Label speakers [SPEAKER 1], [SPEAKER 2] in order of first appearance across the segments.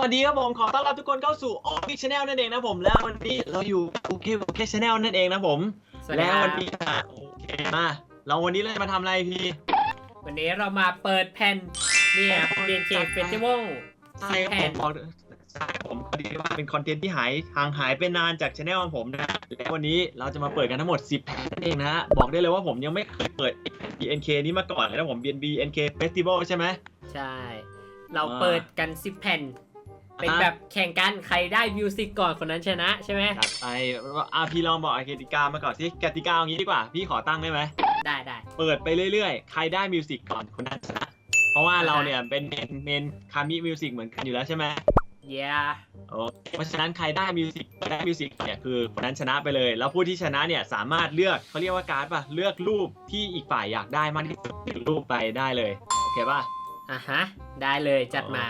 [SPEAKER 1] วัสดีครับผมขอต้อนรับทุกคนเข้าสู่โอพิชแนลนั่นเองนะผม แล้ววันนี้เราอยู่โอเคโอเคชแนลนั่นเองนะผม
[SPEAKER 2] สวัสดี
[SPEAKER 1] แล้ว
[SPEAKER 2] ครั
[SPEAKER 1] วั
[SPEAKER 2] บ
[SPEAKER 1] นนี้อะโอเคมาเราวันนี้เราจะมาทำอะไรพี่
[SPEAKER 2] วันนี้เรามาเปิดแผ่นเนี่ยเรียนเคเฟสติวัล
[SPEAKER 1] ใช่ครับผมบอกใช่ครับผมพอดีว่าเป็นคอนเทนต์ที่หายห่างหายไปนานจากช anel ของผมนะแล้ววันนี้เราจะมาเปิดกันทั้งหมด 10 แผ่นนั่นเองนะฮะบอกได้เลยว่าผมยังไม่เคยเปิด BNK นี้มาก่อนเลยนะผม BNK Festival ใช่ไหม
[SPEAKER 2] ใช่ เรา
[SPEAKER 1] อ่า
[SPEAKER 2] เปิดกันสิบแผ่น เป็นแบบแข่งกันใครได้มิวสิกก่อนคนนั้นชนะใช่ไหม
[SPEAKER 1] จัดไปอะพี่ลองบอกกติกามาก่อนสิกติกาอย่างนี้ดีกว่า พี่ขอตั้งได้ไหม
[SPEAKER 2] ได้ได้
[SPEAKER 1] เปิดไปเรื่อยๆ ใครได้มิวสิกก่อนคนนั้นชนะ เพราะว่าเราเนี่ยเป็นเมนเมนคามิมิวสิกเหมือนกันอยู่แล้วใช่ไหม
[SPEAKER 2] เย้
[SPEAKER 1] โอเคเพราะฉะนั้นใครได้มิวสิกได้มิวสิกเนี่ยคือคนนั้นชนะไปเลย แล้วผู้ที่ชนะเนี่ยสามารถเลือกเขาเรียกว่าการ์ดป่ะ เลือกรูปที่อีกฝ่ายอยากได้มากที่สุดหนึ่งรูปไปได้เลย โอเคป่ะ
[SPEAKER 2] อะฮะ ได้เลยจัดมา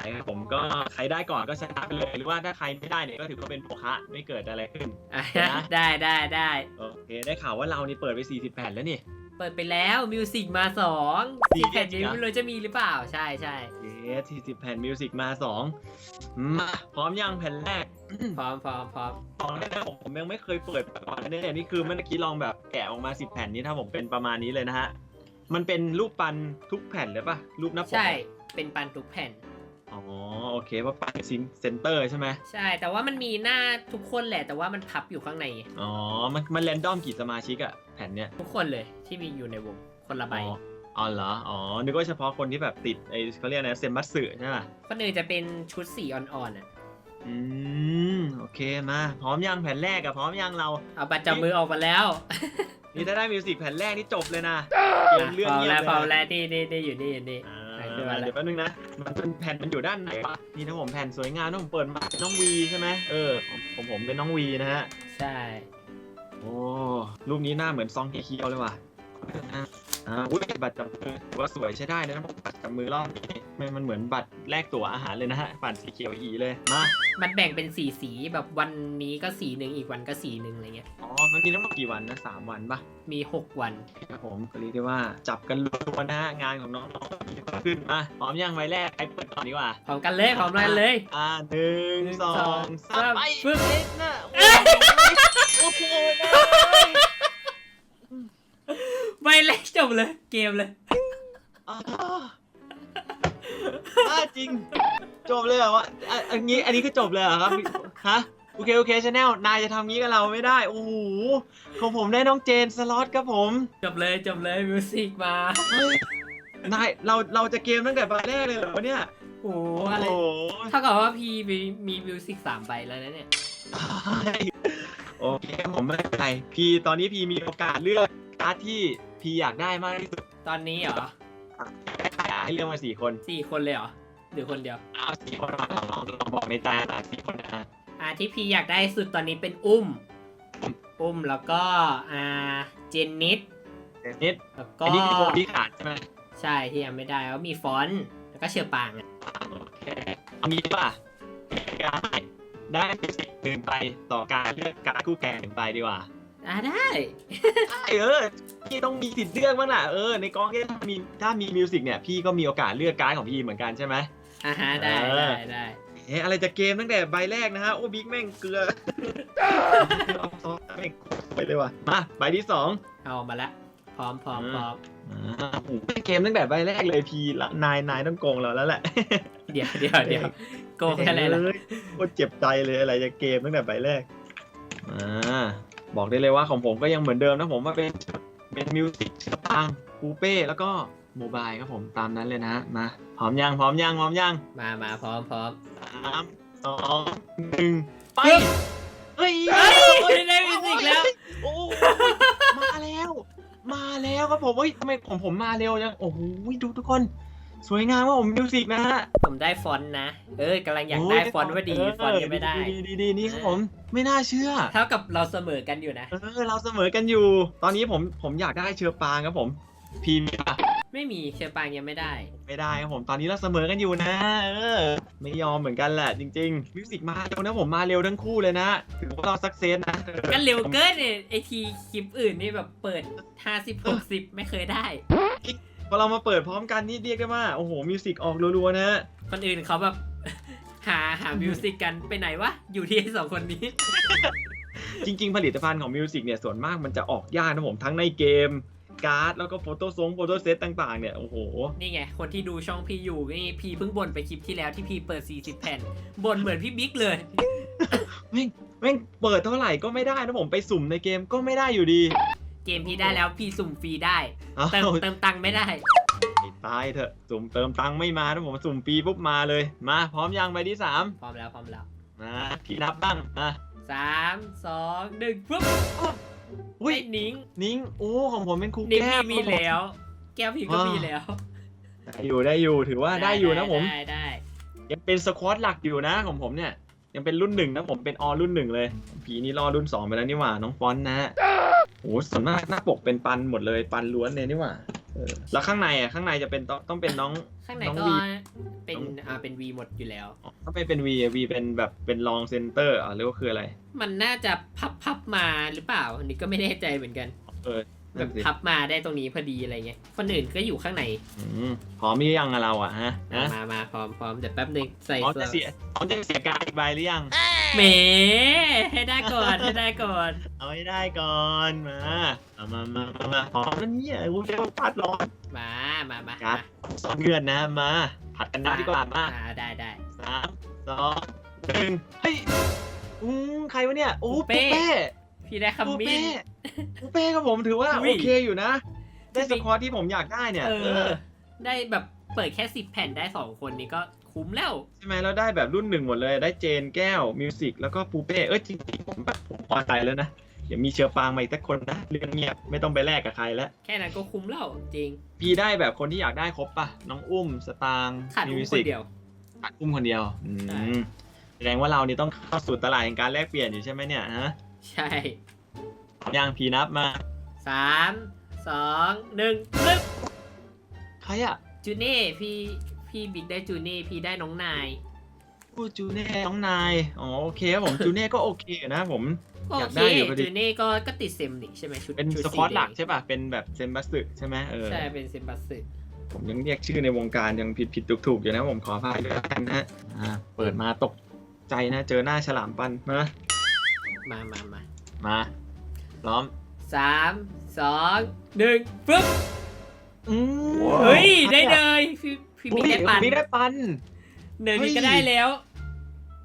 [SPEAKER 1] จัดไปครับผมก็ใครได้ก่อนก็ชนะไปเลย หรือว่าถ้าใครไม่ได้เนี่ยก็ถือว่าเป็นโภคะไม่เกิดอะไรขึ้น
[SPEAKER 2] อะ
[SPEAKER 1] เดี๋ยวนะ
[SPEAKER 2] ได้ได้ได้
[SPEAKER 1] โอเคได้ข่าวว่าเรานี่เปิดไป 40แผ่นแล้วนี่
[SPEAKER 2] เปิดไปแล้วมิวสิกมาสอง
[SPEAKER 1] สี่
[SPEAKER 2] สี่แผ่น
[SPEAKER 1] จริ
[SPEAKER 2] นี้
[SPEAKER 1] งเหรอ
[SPEAKER 2] ไม่รู้จะมีหรือเปล่าใช่ใช่
[SPEAKER 1] เย้40แผ่นมิวสิกมาสองมาพร้อมยังแผ่นแรก
[SPEAKER 2] พร้อมพร้อมพร้อม
[SPEAKER 1] ตอนแรกผมผมยังไม่เคยเปิดมาก่อนนะเนี่ยนี่คือเมื่อกี้ลองแบบแกะออกมาสิบแผ่นนี้ถ้าผมเป็นประมาณนี้เลยนะฮะ มันเป็นรูปปันทุกแผ่นเลยปะรูปหน้าปก
[SPEAKER 2] ใช่เป็นปันทุกแผ่น
[SPEAKER 1] อ๋อโอเคว่าปันซิงเซนเตอร์ใช่ไหม
[SPEAKER 2] ใช่ แต่ว่ามันมีหน้าทุกคนแหละ แต่ว่ามันพับอยู่ข้างใน
[SPEAKER 1] อ๋อ มันมันแรนดอมกี่สมาชิกอะแผ่นเนี้ย
[SPEAKER 2] ทุกคนเลยที่มีอยู่ในวงคนละใบ
[SPEAKER 1] อ๋ออ๋อเหรอ อ๋อ นึกว่าเฉพาะคนที่แบบติดไอ้เขาเรียกอะไรเซมบัสสึใช่ปะ
[SPEAKER 2] คนอื่นจะเป็นชุดสีอ่อนๆอะ
[SPEAKER 1] อืมโอเคมา พร้อมยังแผ่นแรกอะพร้อมยังเรา
[SPEAKER 2] เอาบัตรจับมือออกมาแล้ว
[SPEAKER 1] นี่ถ้าได้มิวสิกแผ่นแรกนี่จบเลยนะ
[SPEAKER 2] อะ
[SPEAKER 1] เกมเรื่อง
[SPEAKER 2] พร้อม
[SPEAKER 1] เงีย
[SPEAKER 2] แล้
[SPEAKER 1] บ
[SPEAKER 2] ว
[SPEAKER 1] เลย
[SPEAKER 2] พร้อม
[SPEAKER 1] นะ
[SPEAKER 2] แล้วนี่นี่นี่อยู่นี่อยู่นี่
[SPEAKER 1] อ่า
[SPEAKER 2] อะขึ้นมาแล้ว
[SPEAKER 1] เดี๋ยวแป๊บนึงนะ มันเป็นแผ่นมันอยู่ด้านไหนวะนี่นะผมแผ่นสวยงามนะผมเปิดมาเป็นน้องวีใช่ไหมเออของผมผมเป็นน้องวีนะฮะ
[SPEAKER 2] ใช่
[SPEAKER 1] โอ้รูปนี้หน้าเหมือนซองเคียวๆเลยว่ะ อะอ่าอุ้ยบัตรจับมือถือว่าสวยใช้ได้เลยนะผมบัตรจับมือรอบนี้มันมันเหมือนบัตรแลกตั๋วอาหารเลยนะฮะบัตรสีเขียวอีเลยมา
[SPEAKER 2] มันแบ่งเป็นสีสีแบบวันนี้ก็สีหนึ่งอีกวันก็สีหนึ่งอะไรเงี้ย
[SPEAKER 1] อ๋อมันมีทั้งหมดกี่วันนะสามวันปะ
[SPEAKER 2] มีหกวัน
[SPEAKER 1] ครับผมก็เรียกได้ว่าจับกันรัวๆนะฮะงานของน้องๆมีเพิ่มขึ้นมาพร้อมยังใบแรกใครเปิดก่อนดีกว่า
[SPEAKER 2] พร้อมกันเลยพร้อมกันเลย
[SPEAKER 1] อ่าหนึ่ง
[SPEAKER 2] หนึ่ง
[SPEAKER 1] สอ
[SPEAKER 2] สองง
[SPEAKER 1] สาม
[SPEAKER 2] สาม
[SPEAKER 1] ไป
[SPEAKER 2] ปึ๊บ
[SPEAKER 1] เอ็ดนะโอ้ยโอ้โห เลย
[SPEAKER 2] ใบแรกจบเลย เกมเลย
[SPEAKER 1] อ่าอ่าจริง จบเลยเหรอวะอะอันนี้อันนี้คือจบเลยเหรอครับฮะโอเคโอเคชาแนลนายจะทำงี้กับเราไม่ได้ โอ้โหของผมได้น้องเจนสล็อตครับผม
[SPEAKER 2] จบเลยจบเลยมิวสิกมา
[SPEAKER 1] เฮ้ยนายเราเราจะเกมตั้งแต่ใบแรกเลยเหรอวะเนี่ย
[SPEAKER 2] โอ้โห
[SPEAKER 1] โอ้
[SPEAKER 2] อะไร
[SPEAKER 1] โห
[SPEAKER 2] เท่ากับว่าพีมีมีมิวสิกสามใบแล้วนะเนี่ย
[SPEAKER 1] โอเคผมไม่เป็นไรพี่ตอนนี้พี่มีโอกาสเลือกการ์ดที่ พี่อยากได้มากที่สุด
[SPEAKER 2] ตอนนี้เหรอ
[SPEAKER 1] ให้เลือกมาสี่คน
[SPEAKER 2] สี่คนเลยเหรอหรือคนเดียว
[SPEAKER 1] เอาสี่คนลองลองลองบอกในใจอะสี่คนนะ
[SPEAKER 2] อ่าที่พี่อยากได้สุดตอนนี้เป็นอุ้ม อุ้มแล้วก็อ่าเจนนิด
[SPEAKER 1] เดนิด
[SPEAKER 2] แล้วก็
[SPEAKER 1] อันนี้คือคนที่ขาดใช่ไหม
[SPEAKER 2] ใช่ที่ยังไม่ได้แล้วมีฟอนต์แล้วก็เชอร์ปางอะ
[SPEAKER 1] โอเคเอางี้ดีกว่าการได้เป็นสิบหนึ่งไปต่อการเลือกการดคู่แข่งหนึ่งไปดีกว่า
[SPEAKER 2] อ่าได้
[SPEAKER 1] ใช่เออพี่ต้องมีสิทธิ์เลือกบ้างล่ะเออในกองที่ถ้ามีถ้ามีมิวสิกเนี่ยพี่ก็มีโอกาสเลือกการดของพี่เหมือนกันใช่ไหม
[SPEAKER 2] อ่าฮะได้
[SPEAKER 1] เออ
[SPEAKER 2] ได้ได้
[SPEAKER 1] เอ๊ะอะไรจะเกมตั้งแต่ใบแรกนะฮะโอ้บิ๊กแม่งเกลือเอาซอสแม่งไปเลยว่ะมาใบที่สอง
[SPEAKER 2] เอามาละ พร้อมพร้อม
[SPEAKER 1] อืม
[SPEAKER 2] พร้อม
[SPEAKER 1] อ่าโอ้โหเกมตั้งแต่ใบแรกเลยพีละนายนายต้องโกงเราแล้วแหละ
[SPEAKER 2] เดี๋ยวเดี๋ยวเดี๋ยวโกงอะไรล่ะ
[SPEAKER 1] เยโคตรเจ็บใจเลยอะไรจะเกมตั้งแต่ใบแรก อ่า บอกได้เลยว่าของผมก็ยังเหมือนเดิมนะผมว่าเป็นเป็นมิวสิกสตางคูเป้แล้วก็โมบายครับผมตามนั้นเลยนะฮะมาพร้อมยังพร้อมยังพร้อมยัง
[SPEAKER 2] มามาพร้อมพร้อม
[SPEAKER 1] สามสองหนึ่งไป
[SPEAKER 2] ปึ๊บ
[SPEAKER 1] เฮ้ย
[SPEAKER 2] เฮ้ยได้มิวสิกแล้ว
[SPEAKER 1] โอ้ยมาแล้ว มาแล้วครับผมเฮ้ยทำไมผมผมมาเร็วจังโอ้โหดูทุกคน สวยงามว่าผมมิวสิกนะฮะ
[SPEAKER 2] ผมได้ฟอนต์นะ เออกำลังอยากได้ฟอนต์ว่าดี ฟอนต์ยังไม่ได้
[SPEAKER 1] ดีดีดีนี่ครับผมไม่น่าเชื่อ
[SPEAKER 2] เท่ากับเราเสมอกันอยู่นะ
[SPEAKER 1] เออเราเสมอกันอยู่ ตอนนี้ผมผมอยากได้เชือปางครับผม พีมีปะ
[SPEAKER 2] ไม่มีเชอร์ปางยังไม่ได้
[SPEAKER 1] ไม่ได้ครับผมตอนนี้เราเสมอกันอยู่นะ เออ ไม่ยอมเหมือนกันแหละจริงๆมิวสิกมาเร็วนะผมมาเร็วทั้งคู่เลยนะถือว่าเราสักเซสนะ
[SPEAKER 2] กันเร็วเกินเนี่ยไอทีคลิปอื่นนี่แบบเปิด 50 60 ไม่เคยได้
[SPEAKER 1] พอเรามาเปิดพร้อมกันนี่เรียกได้ว่า โอ้โห มิวสิกออกรัวๆนะ
[SPEAKER 2] คนอื่นเขาแบบ หาหามิวสิกกันไปไหนวะ อยู่ที่ไอ้สองคนนี้
[SPEAKER 1] จริง ๆ ผลิตภัณฑ์ของมิวสิกเนี่ย ส่วนมากมันจะออกยากนะผม ทั้งในเกม การ์ด แล้วก็โฟโต้ซงโฟโต้เซตต่าง ๆ เนี่ย โอ้โห
[SPEAKER 2] นี่ไง คนที่ดูช่องพี่อยู่นี่พี่เพิ่งบ่นไปคลิปที่แล้วที่พี่เปิด 40 แผ่นบ่นเหมือนพี่บิ๊กเลย
[SPEAKER 1] แม่งแม่งเปิดเท่าไหร่ก็ไม่ได้นะผมไปสุ่มในเกมก็ไม่ได้อยู่ดี
[SPEAKER 2] เก มพี่ได้แล้วพี่สุ่มฟรีได้
[SPEAKER 1] อ้าว
[SPEAKER 2] เติมเติมตังค์ไม่ได้
[SPEAKER 1] ตายเถอะสุ่มเติมตังค์ไม่มานะผมสุ่มปีปุ๊บมาเลย มา พร้อมยังใบที่สาม
[SPEAKER 2] พร้อมแล้วพร้อมแล้ว
[SPEAKER 1] มาพี่นับบ้างมา
[SPEAKER 2] สามสองหนึ่งปุ๊บ
[SPEAKER 1] อุ้ย
[SPEAKER 2] ไอ้นิ้ง
[SPEAKER 1] นิ้งโอ้ของผมเป็นครู
[SPEAKER 2] นิ้ง
[SPEAKER 1] แก้ว
[SPEAKER 2] พี่มีแล้ว แก้วพี่ก็มีแล้ว
[SPEAKER 1] ได้อยู่ได้อยู่ถือว่าได้อยู่นะผม
[SPEAKER 2] ได้ได้
[SPEAKER 1] ยังเป็นสควอตหลักอยู่นะของผมเนี่ย ยังเป็นรุ่นหนึ่งนะผมเป็นอรุ่นหนึ่งเลย ผีนี่รอรุ่นสองไปแล้วนี่หว่าน้องฟอนต์นะฮะ โอ้ส่วนมากหน้าปกเป็นปันหมดเลยปันล้วนเลยนี่หว่าเออแล้วข้างในอะข้างในจะเป็นต้องต้องเป็นน้อง
[SPEAKER 2] ข้างใน
[SPEAKER 1] น้อง
[SPEAKER 2] ก็
[SPEAKER 1] วี
[SPEAKER 2] เป็น
[SPEAKER 1] น้อง
[SPEAKER 2] อ่าเป็นวีหมดอยู่แล้ว
[SPEAKER 1] ถ้าไม่เป็น V อะ V เป็นแบบเป็นรองเซนเตอร์อะหรือว่าคืออะไร
[SPEAKER 2] มันน่าจะพับพับมาหรือเปล่า อันนี้ก็ไม่แน่ใจเหมือนกัน
[SPEAKER 1] เออ
[SPEAKER 2] แบ
[SPEAKER 1] นั่
[SPEAKER 2] บ
[SPEAKER 1] นสิ
[SPEAKER 2] พับมาได้ตรงนี้พอดีอะไรเงี้ย คนอื่นก็อยู่ข้างใน
[SPEAKER 1] อืมพร้อมหรือยังอะเราอะฮะนะ
[SPEAKER 2] มามาพร้อมพร้อมเดี๋ยวแป๊บนึงใส่
[SPEAKER 1] พร้อมจะเสียพร้อมจะเสียการอีกใบหรือยัง
[SPEAKER 2] เมให้ได้ก่อนให้ได้ก่อน
[SPEAKER 1] เอาให้ได้ก่อนมาเอามามามามาพร้อมแล้วเนี่ยกูจะพัดร้อน
[SPEAKER 2] มามามา
[SPEAKER 1] ครับ
[SPEAKER 2] มา
[SPEAKER 1] สองเดือนนะมาผัดกันนับดีกว่ามา
[SPEAKER 2] อ่าได้ได้
[SPEAKER 1] สามสองหนึ่งเฮ้ยอืมใครวะเนี่ย โอ้
[SPEAKER 2] ปู
[SPEAKER 1] ปู
[SPEAKER 2] เป้
[SPEAKER 1] เป้
[SPEAKER 2] พี่ได้
[SPEAKER 1] ปู
[SPEAKER 2] คำมิ้
[SPEAKER 1] เป้
[SPEAKER 2] น
[SPEAKER 1] ปูเป้ครับผมถือว่า
[SPEAKER 2] อุ้
[SPEAKER 1] โอยเคอยู่นะ ได้ส
[SPEAKER 2] จริง
[SPEAKER 1] กอร์ที่ผมอยากได้เนี่ย
[SPEAKER 2] เอ
[SPEAKER 1] เอ
[SPEAKER 2] อ
[SPEAKER 1] อ
[SPEAKER 2] ได้แบบเปิดแค่สิบแผ่นได้สองคนนี้ก็คุ้มแล้ว
[SPEAKER 1] ใช่ไหมแล้วได้แบบรุ่นหนึ่งหมดเลยได้เจนแก้วมิวสิกแล้วก็ปูเป้เอ้ยจริงๆผมแบบผมพอใจแล้วนะเดี๋ยวมีเชื้อปางมาอีกสักคนนะเรื่องเงียบไม่ต้องไปแลกกับใครแล้ว
[SPEAKER 2] แค่นั้นก็คุ้มแล้วจริง
[SPEAKER 1] พี่ได้แบบคนที่อยากได้ครบปะน้องอุ้มสตางค์
[SPEAKER 2] ขาด
[SPEAKER 1] มิ
[SPEAKER 2] อุ้
[SPEAKER 1] ว
[SPEAKER 2] มค
[SPEAKER 1] สิ
[SPEAKER 2] น
[SPEAKER 1] ก
[SPEAKER 2] เดียว
[SPEAKER 1] ขาดอุ้มคนเดียวอื
[SPEAKER 2] ใช่
[SPEAKER 1] มแสดงว่าเรานี่ต้องเข้าสู่ตลาดแห่งการแลกเปลี่ยนอยู่ใช่ไหมเนี่ยฮะ
[SPEAKER 2] ใช่
[SPEAKER 1] ยังพีนับมา
[SPEAKER 2] สามสองหนึ่งปึ๊บ
[SPEAKER 1] ใครอะ
[SPEAKER 2] จูเน่พี่พี่บิ๊กได้จูเน่พี่ได้น้องนาย
[SPEAKER 1] พูดจูเน่น้องนาย อ๋อโอเคครับผมจูเน่ก็โอเคอยู่นะผม
[SPEAKER 2] โอ
[SPEAKER 1] อยาก
[SPEAKER 2] เค
[SPEAKER 1] ได้อยู่พอดี
[SPEAKER 2] จูเน่ก็ก็ติดเซมนี่ใช่ไหมชุด
[SPEAKER 1] เป็น
[SPEAKER 2] ชุด
[SPEAKER 1] สควอต
[SPEAKER 2] แดง
[SPEAKER 1] หลักใช่ป่ะ เป็นแบบเซนบัสสึใช่ไหมเออ
[SPEAKER 2] ใช่เป็นเซมบัสสึ
[SPEAKER 1] ผมยังเรียกชื่อในวงการยังผิดผิดถูกถูกๆอยู่นะผมขออภัยด้วยแล้วกันนะอ่าเปิดมาตกใจนะ เจอหน้าฉลามปันมา
[SPEAKER 2] มามามา
[SPEAKER 1] มา พร้อม
[SPEAKER 2] สามสองหนึ่งปึ๊บ
[SPEAKER 1] อืม
[SPEAKER 2] เฮ้ยได้เลยพี่พี่
[SPEAKER 1] อุ๊
[SPEAKER 2] บิ๊
[SPEAKER 1] ย
[SPEAKER 2] กได้ปัน
[SPEAKER 1] บิ๊กได้ปัน
[SPEAKER 2] เนิน
[SPEAKER 1] เฮ้
[SPEAKER 2] นี้
[SPEAKER 1] ย
[SPEAKER 2] ก็ได้แล้ว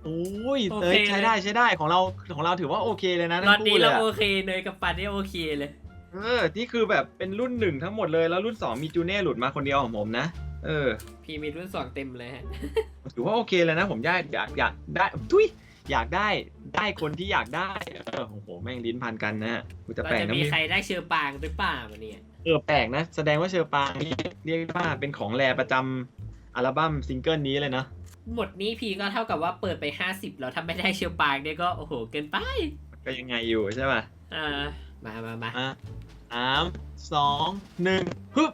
[SPEAKER 1] โอ้ย
[SPEAKER 2] โอ
[SPEAKER 1] เอ้
[SPEAKER 2] เค
[SPEAKER 1] ยใช้ได้ใช้ได้ของเราของเราถือว่าโอเคเลยนะ
[SPEAKER 2] ต
[SPEAKER 1] ทั้
[SPEAKER 2] อน
[SPEAKER 1] ง
[SPEAKER 2] นี้
[SPEAKER 1] คู่เล
[SPEAKER 2] เรา
[SPEAKER 1] ยอะ
[SPEAKER 2] โอเคเนยกับปันได้โอเคเลย
[SPEAKER 1] เออนี่คือแบบเป็นรุ่นหนึ่งทั้งหมดเลยแล้วรุ่นสองมีจูเน่หลุดมาคนเดียวของผมนะเออ
[SPEAKER 2] พี่มีรุ่นสองเต็มเลยฮะ
[SPEAKER 1] ถือว่าโอเคเลยนะผมอยากอยากอยากได้ทุย อยากได้ได้คนที่อยากได้เออโอ้โหแม่งลิ้นพันกันนะฮะกูจะ
[SPEAKER 2] เรา
[SPEAKER 1] แปลก
[SPEAKER 2] จะ
[SPEAKER 1] นะ
[SPEAKER 2] มี
[SPEAKER 1] มี
[SPEAKER 2] ใครได้เชอร์ปางหรือเปล่าวันนี้
[SPEAKER 1] เออแปลกนะ แสดงว่าเชอร์ปางนี่เรียกว่าเป็นของแรประจำอัลบั้มซิงเกิลนี้เลยเนาะ
[SPEAKER 2] หมดนี้พี่ก็เท่ากับว่าเปิดไป 50 แล้วถ้าไม่ได้เชอร์ปางเนี่ยก็โอ้โหเกินไป
[SPEAKER 1] ก็ยังไงอยู่ใช่ป่ะ
[SPEAKER 2] อ่ามามามา
[SPEAKER 1] อะสามสองหนึ่งฮึบ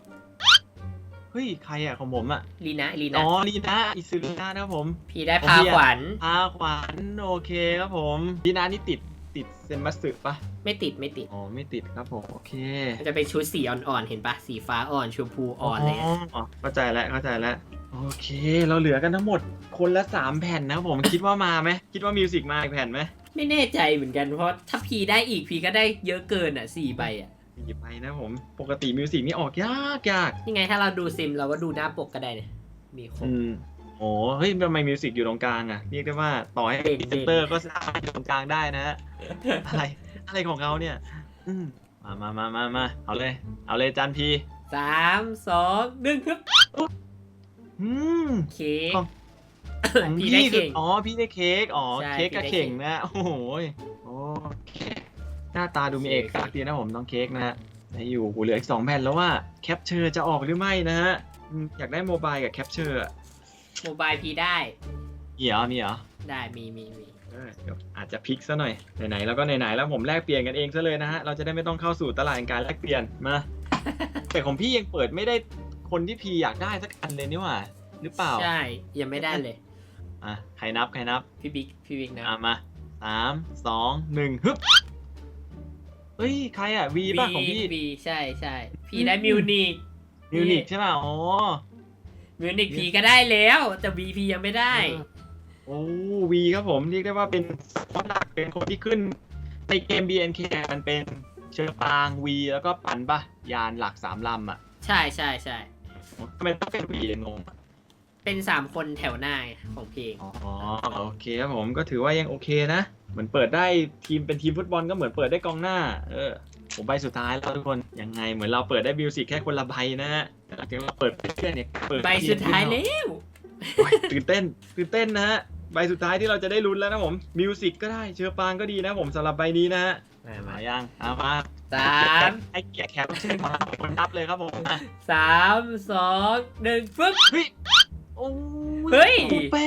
[SPEAKER 1] เฮ้ยใครอะของผมอะ
[SPEAKER 2] ลีนะลีนะ
[SPEAKER 1] อ๋อลีนาอิซึลีนานะครับผม
[SPEAKER 2] พี่ได้
[SPEAKER 1] ของ
[SPEAKER 2] พา
[SPEAKER 1] พี่อะ
[SPEAKER 2] ขวัญ
[SPEAKER 1] อาขวัญโอเคครับผมลีนานี่ติดติดเซนมัสสึปะ
[SPEAKER 2] ไม่ติดไม่ติด
[SPEAKER 1] อ๋อไม่ติดครับผมโอเค
[SPEAKER 2] มันจะเป็นชุดสีอ่อนๆเห็นปะสีฟ้าอ่อนชมพูอ่อนเลยอะ
[SPEAKER 1] อ๋อเข้าใจแล้วเข้าใจแล้วโอเค เราเหลือกันทั้งหมดคนละสามแผ่นนะครับผมคิดว่ามาไหมคิดว่ามิวสิกมาอีกแผ่นไหม
[SPEAKER 2] ไม่แน่ใจเหมือนกันเพราะถ้าพีได้อีกพีก็ได้เยอะเกินอะสี่ใบอะ
[SPEAKER 1] หยิบไปนะผม ปกติมิวสิกนี่ออกยากยาก
[SPEAKER 2] นี่ไงถ้าเราดูซิมเราก็ดูหน้าปกก็ได้เนี่ย มีครบ
[SPEAKER 1] อืมโอ้เฮ้ยทำไมมิวสิกอยู่ตรงกลางอะ เรียกได้ว่าต่อให้
[SPEAKER 2] เด่น
[SPEAKER 1] เซนเตอร์ก็สามารถอยู่ตรงกลางได้นะฮะอะไรอะไรของเขาเนี่ย อืมมามามามามาเอาเลย เอาเลยจันพี
[SPEAKER 2] สามสองหนึ่งครับ
[SPEAKER 1] อืม
[SPEAKER 2] เค้ก
[SPEAKER 1] ของ ของ
[SPEAKER 2] พี่ได้เข่ง
[SPEAKER 1] อ๋อพี่ได้เค้กอ๋อ
[SPEAKER 2] ใช่
[SPEAKER 1] เค้กกับ
[SPEAKER 2] พี่ได้
[SPEAKER 1] เข่ง
[SPEAKER 2] เข่ง
[SPEAKER 1] นะโอ้โหยโอเค หน้าตาดูมีเอกลักษณ์ดีนะผมน้องเค้กนะฮะได้อยู่กูเหลืออีกสองแผ่นแล้วว่าแคปเจอร์จะออกหรือไม่นะฮะอืมอยากได้โมบายกับแคปเจอร์
[SPEAKER 2] โมบายพีได้
[SPEAKER 1] มีเหรอมีเหรอ
[SPEAKER 2] ได้มีมีมี
[SPEAKER 1] เออเดี๋ยวอาจจะพลิกซะหน่อยไหนๆแล้วก็ไหนๆแล้วผมแลกเปลี่ยนกันเองซะเลยนะฮะเราจะได้ไม่ต้องเข้าสู่ตลาดแห่งการแลกเปลี่ยนมาแต่ของพี่ยังเปิดไม่ได้คนที่พีอยากได้สักอันเลยนี่หว่าหรือเปล่า
[SPEAKER 2] ใช่ยังไม่ได้เลย
[SPEAKER 1] อะใครนับใครนับ
[SPEAKER 2] พี่บิ๊กพี่บิ๊กนะ
[SPEAKER 1] อะมาสามสองหนึ่งฮึบ เฮ้ยใครอะวีป่ะของพี่
[SPEAKER 2] วีใช่ใช่พี่ได้มิวนิก
[SPEAKER 1] มิวนิกใช่ป่ะอ๋อ
[SPEAKER 2] มิวนิกพีก็ได้แล้ว แต่วีพียังไม่ได้
[SPEAKER 1] โอโอ้วีครับผมเรียกได้ว่าเป็นคนหลักเป็นคนที่ขึ้นในเกม BNK มันเป็นเชอปางวีแล้วก็ปันปะยานหลักสามลำอะ
[SPEAKER 2] ใช่ใช่ใช่
[SPEAKER 1] ทำไมต้องเป็นวีงงอะ
[SPEAKER 2] เป็นสามคนแถวหน้าของเพลง
[SPEAKER 1] อ๋อโอเคครับผมก็ถือว่ายังโอเคนะเหมือนเปิดได้ทีมเป็นทีมฟุตบอลก็เหมือนเปิดได้กองหน้า เออผมใบสุดท้ายแล้วทุกคนยังไงเหมือนเราเปิดได้มิวสิกแค่คนละใบนะฮะแต่หลังจากเราเปิดไปเรื่อยเนี่ยเปิด
[SPEAKER 2] ใบสุดท้ายแล้ว
[SPEAKER 1] โอ้ยตื่นเต้นตื่นเต้นนะฮะใบสุดท้ายที่เราจะได้ลุ้นแล้วนะผมมิวสิกก็ได้เชื้อปางก็ดีนะผมสำหรับใบนี้นะฮะ
[SPEAKER 2] มา
[SPEAKER 1] มา
[SPEAKER 2] มา
[SPEAKER 1] ยังเอามา
[SPEAKER 2] สาม
[SPEAKER 1] ไอ้เกียร์แขกรับเชิญของเราคนนับเลยครับผมอะ
[SPEAKER 2] สามสองหนึ่งฟึ๊บ
[SPEAKER 1] เฮ้ยโอ้
[SPEAKER 2] เฮ้ย
[SPEAKER 1] ปูเป้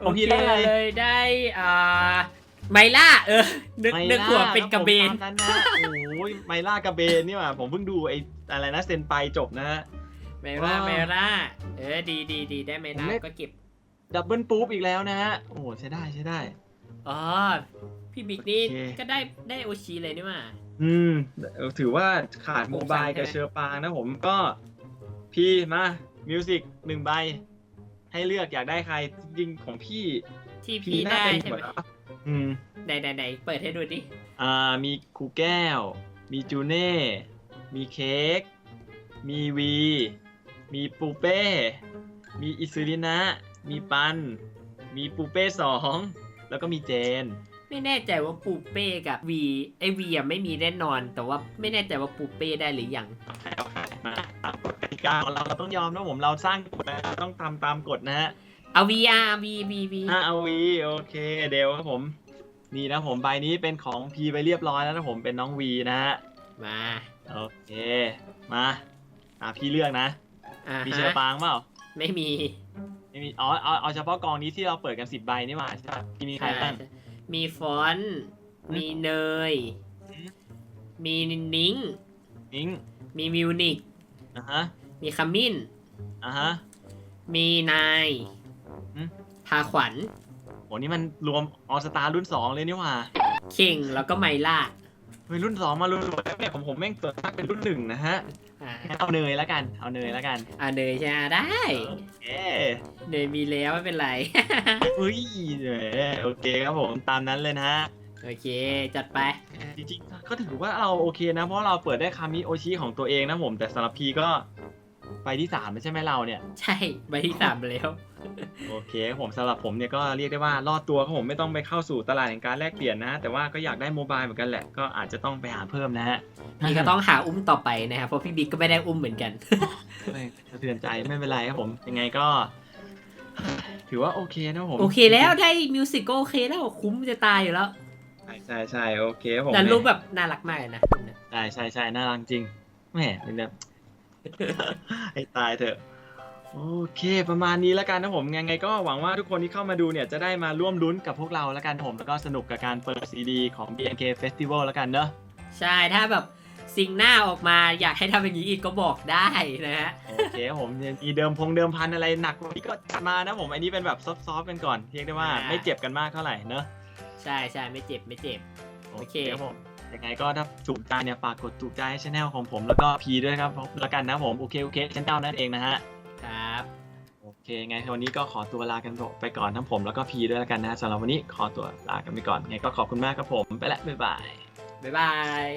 [SPEAKER 2] โอ
[SPEAKER 1] ของ
[SPEAKER 2] เค
[SPEAKER 1] พี่ได้อะไร
[SPEAKER 2] เลยได้อ่าไมล่าเออ นึก
[SPEAKER 1] ไม
[SPEAKER 2] นึก
[SPEAKER 1] ล่า
[SPEAKER 2] หัวเป็นกระเบน
[SPEAKER 1] คผมตามนั้นนะโอ้ยไมล่ากระเบนนี่หว่าผมเพิ่งดูไอ้อะไรนะเซนไปจบนะฮะ
[SPEAKER 2] ไมล่า
[SPEAKER 1] ว้าว
[SPEAKER 2] ไมล่าเออดีดีดีได้ไมล่า
[SPEAKER 1] ผมเล่น
[SPEAKER 2] ก็เก็บ
[SPEAKER 1] ดับเบิลปุ๊บอีกแล้วนะฮะโอ้โหใช้ได้ใช้ได้
[SPEAKER 2] อ๋อพี่บิ๊กนี่
[SPEAKER 1] โอเค
[SPEAKER 2] ก็ได้ได้โอชิเลยนี่หว่า
[SPEAKER 1] อืมถือว่าขาด
[SPEAKER 2] ผม
[SPEAKER 1] โมบาย
[SPEAKER 2] สั่งใช่ไหม
[SPEAKER 1] กับเชอร์ปางนะผมก็พี่มา มิวสิกหนึ่งใบ ให้เลือกอยากได้ใครจริงๆของพี่
[SPEAKER 2] ที่
[SPEAKER 1] พี่
[SPEAKER 2] พี่
[SPEAKER 1] น่า
[SPEAKER 2] ได้
[SPEAKER 1] เป็น
[SPEAKER 2] ใช่
[SPEAKER 1] หั
[SPEAKER 2] ไห
[SPEAKER 1] ว
[SPEAKER 2] ม
[SPEAKER 1] อืม
[SPEAKER 2] ไหนไหนไหนเปิดให้ดูดิ
[SPEAKER 1] อ่ามีครูแก้ว มีจูเน่ มีเค้ก มีวี มีปูเป้ มีอิสุรินะ มีปัน มีปูเป้สอง แล้วก็มีเจน
[SPEAKER 2] ไม่แน่ใจว่าปูเป้กับวีไอวีอะไม่มีแน่นอน แต่ว่าไม่แน่ใจว่าปูเป้ได้หรือยัง
[SPEAKER 1] โอเคมาตาม กฎกติกาของเราเราต้องยอมนะผมเราสร้างกฎนะต้องทำตามกฎนะฮะ
[SPEAKER 2] เอาวีอาร์วีวีวี
[SPEAKER 1] อ่าเอาวีโอเคเดวครับผม นี่นะผมใบนี้เป็นของพีไปเรียบร้อยแล้วนะผมเป็นน้องวีนะฮะ
[SPEAKER 2] มา
[SPEAKER 1] โอเคมาอะพี่เลือกนะ
[SPEAKER 2] อ่า
[SPEAKER 1] มี
[SPEAKER 2] ฮะ
[SPEAKER 1] เชอปางเปล่า
[SPEAKER 2] ไม่มี
[SPEAKER 1] ไม่มีอ๋อเอาเอาเฉพาะกองนี้ที่เราเปิดกันสิบใบนี่หว่าใช่ปะที่มีใครบ้าง
[SPEAKER 2] มีฟอนต์มีเนย
[SPEAKER 1] อืม
[SPEAKER 2] มีนิ้ง
[SPEAKER 1] นิ้ง
[SPEAKER 2] มีมิวนิก
[SPEAKER 1] อะฮะ
[SPEAKER 2] มีขมิ้น
[SPEAKER 1] อะฮะ
[SPEAKER 2] มีนาย
[SPEAKER 1] อืม
[SPEAKER 2] พาขวัญ
[SPEAKER 1] โหนี่มันรวมออสตารุ่นสองเลยนี่หว่า
[SPEAKER 2] เข่งแล้วก็ไมล่า
[SPEAKER 1] เฮ้ยรุ่นสองมารุ่นรวยเนี่ยผมผมแม่งเปิดมากเป็นรุ่นหนึ่งนะฮะ
[SPEAKER 2] อ่า
[SPEAKER 1] งั้นเอาเนยแล้วกัน เอาเนยแล้วกัน
[SPEAKER 2] อ่าเนยใช่ไหมได้
[SPEAKER 1] โอเค
[SPEAKER 2] เนยมีแล้วไม่เป็นไร
[SPEAKER 1] เฮ้ยแหมโอเคครับผมตามนั้นเลยนะฮะ
[SPEAKER 2] โอเค จัดไป
[SPEAKER 1] จริงๆก็ถือว่าเราโอเคนะ เพราะเราเปิดได้คามิโอชิของตัวเองนะผม แต่สำหรับพีก็ ไปที่สามไม่ใช่ไหมเราเนี่ย
[SPEAKER 2] ใช่ใบที่สามแล้ว
[SPEAKER 1] โอเคครับผมสำหรับผมเนี่ยก็เรียกได้ว่ารอดตัวครับผมไม่ต้องไปเข้าสู่ตลาดแห่งการแลกเปลี่ยนนะ แต่ว่าก็อยากได้โมบายเหมือนกันแหละ ก็อาจจะต้องไปหาเพิ่มนะฮะ
[SPEAKER 2] พี่ก็ต้องหาอุ้มต่อไปนะครับเพราะพี่บิ๊กก็ไม่ได้อุ้มเหมือนกัน
[SPEAKER 1] ไม่สะเทือนใจไม่เป็นไรครับผมยังไงก็ ถือว่าโอเคนะผม
[SPEAKER 2] โอเคแล้วได้มิวสิกก็โอเคแล้วคุ้มจะตายอยู่แล้ว
[SPEAKER 1] ใช่ใช่ใช่โอเคครับผม
[SPEAKER 2] แต่รูปแบบน่ารักมากเลยนะ
[SPEAKER 1] ใช่ใช่ใช่น่ารักจริงแหมเป็นแบบ ให้ตายเถอะ โอเค ประมาณนี้แล้วกันนะผมยังไงก็หวังว่าทุกคนที่เข้ามาดูเนี่ยจะได้มาร่วมลุ้นกับพวกเราแล้วกันผม แล้วก็สนุกกับการเปิดซีดีของ BNK Festival แล้วกันเนอะ
[SPEAKER 2] ใช่ถ้าแบบสิ่งหน้าออกมาอยากให้ทำอย่างนี้อีกก็บอกได้นะฮะ
[SPEAKER 1] โอเคครับผมยังมีเดิมพงเดิมพันอะไรหนักกว่านี้ก็จัดมานะผมอันนี้เป็นแบบซอฟๆกันก่อนเรียกได้ว่า
[SPEAKER 2] อ่า
[SPEAKER 1] ไม่เจ็บกันมากเท่าไหร่เนอะ
[SPEAKER 2] ใช่ใช่ไม่เจ็บไม่เจ็บ โอเค
[SPEAKER 1] ครับผม ยังไงก็ถ้าถูกใจเนี่ยฝากกดถูกใจให้ช anel ของผมแล้วก็พีด้วยครับผมแล้วกันนะผมโอเคโอเคช anel นั่นเองนะฮะ
[SPEAKER 2] ครับ
[SPEAKER 1] โอเคไงวันนี้ก็ขอตัวลากันไปก่อนทั้งผมแล้วก็พีด้วยแล้วกันนะสำหรับวันนี้ขอตัวลากันไปก่อนไงก็ขอบคุณมากครับผมไปแล้วบ๊ายบาย
[SPEAKER 2] บ๊ายบาย